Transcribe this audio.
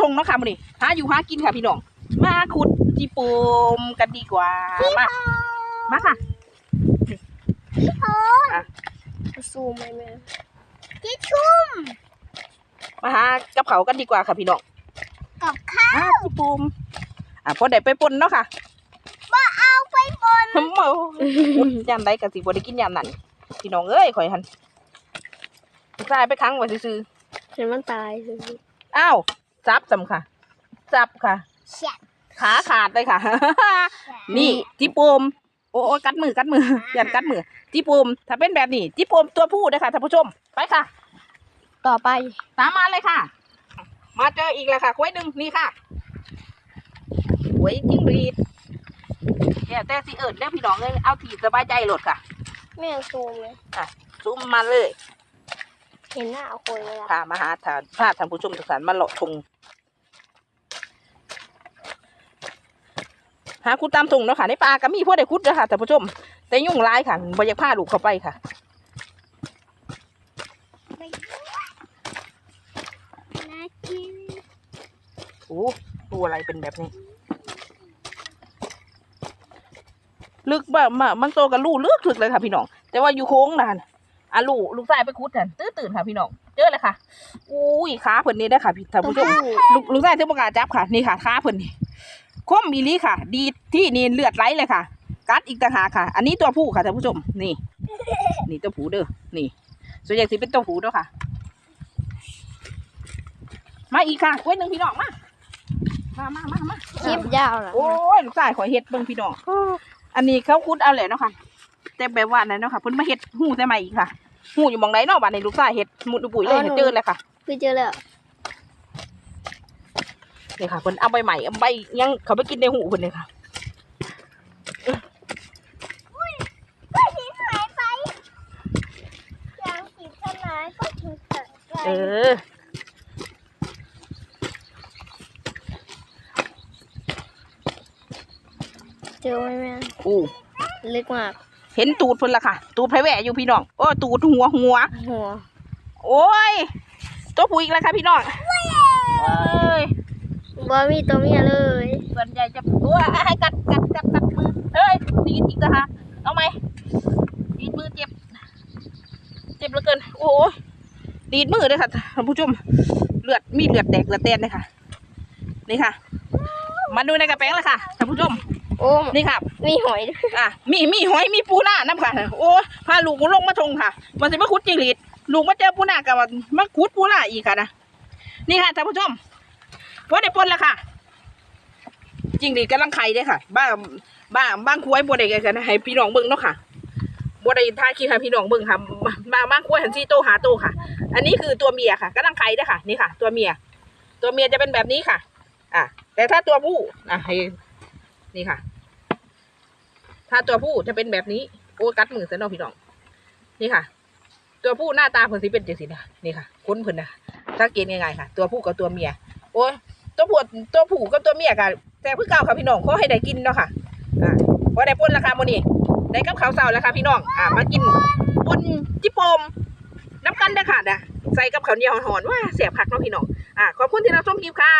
ทงเนาะค่ะมื้อนี้หาอยู่หากินค่ะพี่น้องมาขุดจีโปมกันดีกว่ามามาค่ะซูมไหมแม่ที่ชุ่มมาหากับเขาวกันดีกว่าค่ะพี่น้องกับข้าวหาจีโปมอะพอได้ไปปนเนาะค่ะว่าเอาไปบนหึมเอาขุดยามใดก็สิบ่ได้กินยามนั้นพี่น้องเอ้ยข่อยหันกลายไปค้างไว้ซื่อเห็นมันตายสิๆอ้าว จับจำค่ะจับค่ะเฉียดขาขาดเลยค่ะ นี่จีโปมโอ้โอ้กัดมือกัดมือยันกัดมือจีโปมถ้าเป็นแบบนี้จีโปมตัวผู้นะคะท่านผู้ชมไปค่ะ ต่อไปตามมาเลยค่ะ มาเจออีกแล้วค่ะกล้วยหนึ่งนี่ค่ะกล้วยจิ้งหรีดแย่แต่สิเอิญเด้อพี่น้องเลยเอาที่สบายใจโหลดค่ะแม่ซูมเลยซูมมาเลย เห็นหน้าคนเลยอะพามาหาทานพาท่านผู้ชมทุกท่านมาเลาะทง หาคุดตามทงเนาะค่ะในป่าก็มีพวกได้คุดเด้อค่ะท่านผู้ชม แต่ยุ่งร้ายค่ะบ่อยากพาลูกเข้าไปค่ะน่ากินโอ้ตัวอะไรเป็นแบบนี้ ลึกแบบมามันโตกับลูกลึกถึกเลยค่ะพี่น้อง แต่ว่าอยู่โค้งนานอะลูกลูกชายไปคุดกันตื้อตื่นค่ะพี่น้องเจอเลยค่ะ อุ้ยขาเพิ่นนี่ได้อค่ะพี่ท่านผู้ชมลูกลูกชายเทพกล้าจับค่ะนี่ค่ะขาเพิ่นนี่ คมอีหลีค่ะ ดีที่นี่เลือดไหลเลยค่ะ กัดอีกต่างหากค่ะ อันนี้ตัวผู้ค่ะท่านผู้ชม นี่ นี่ตัวผู้เด้อ นี่ ส่วนใหญ่สิเป็นตัวผู้เด้อค่ะ มาอีกค่ะกล้วยหนึ่งพี่น้องมา มามามามาคลิปยาวเหรอโอ้ยลูกชายขอยเฮ็ดเบิ่งพี่น้อง อันนี้เขาคุดเอาแหละเนาะค่ะ แต่แบบว่านั่นเนาะค่ะเพิ่นมาเฮ็ดหูแต่ใหม่อีกค่ะหูอยู่หมองใดเนาะบัดนี้ลูกชายเฮ็ดมุดปุ๋ยเลยเฮ็ดเจอเลยค่ะ คือเจอแล้ว นี่ค่ะเพิ่นเอาใบใหม่เอาใบยังเขาไปกินในหูเพิ่นเลยค่ะก็หินหายไปยังหินต้นไม้ก็หินหายไปเออเจอไหมแม่อู้เล็กมากเห็นตูดเพิ่นละค่ะ ตูดไผแหวะอยู่พี่น้อง โอ้ตูดหัวหัวหัว โอ้ย ตัวผู้อีกแล้วค่ะพี่น้องเอ้ย บอมีตัวเมียเลยส่วนใหญ่จะตัวให้กัดกัดกัดกัดมือเอ้ยดีดอีกนะคะเอาไหมดีดมือเจ็บ เจ็บเหลือเกิน โอ้ยดีดมือเลยค่ะท่านผู้ชมเลือดมีเลือดแตกเลือดแตนเลยค่ะ นี่ค่ะ มาดูในกระแป้งเลยค่ะท่านผู้ชมโอ้นี่ค่ะ มีหอยด้วยอะมีมีหอยมีปูหน้าน้ำค่ะ โอ้ยพาลูกลงมาทงค่ะ มันจะมาขุดจิงหรีดลูกมาเจอปูหน้ากับมาขุดปูหน้าอีกค่ะนะนี่ค่ะท่านผู้ชม ว่าได้ปนแล้วค่ะจริงหรีดกำลังไข่เด้ค่ะ บ้างบ้างบ้างคุ้ยบัวได้กันนะให้พี่น้องเบิ่งเนาะค่ะบัวได้ท่าคิดให้พี่น้องเบิ่งค่ะบางบ้างคุ้ยหันซี่โตหาโตค่ะ อันนี้คือตัวเมียค่ะกำลังไข่เด้ค่ะ นี่ค่ะ ตัวเมีย ตัวเมียจะเป็นแบบนี้ค่ะ อะ แต่ถ้าตัวผู้อะให้นี่ค่ะ ถ้าตัวผู้จะเป็นแบบนี้โอ้กัดมือซะเนาะพี่น้อง นี่ค่ะ ตัวผู้หน้าตาเพิ่นสิเป็นจังซี่นะนี่ค่ะ คุ้นเพิ่นนะสังเกตง่ายๆค่ะ ตัวผู้กับตัวเมีย โอ้ย ตัวผัวตัวผูกับตัวเมียกันแต่เพื่อเก่าค่ะพี่น้องขอให้ได้กินเนาะค่ะอ่าพอได้ปนราคาโมนี่ได้กับข้าวเสาราคาพี่น้องอ่ามากินปนจิปมน้ำกันได้ค่ะนะใส่กับข้าวเหนียวหอนว่าเสียบผักเนาะพี่น้องอ่าขอบคุณที่รับชมคลิปค่ะ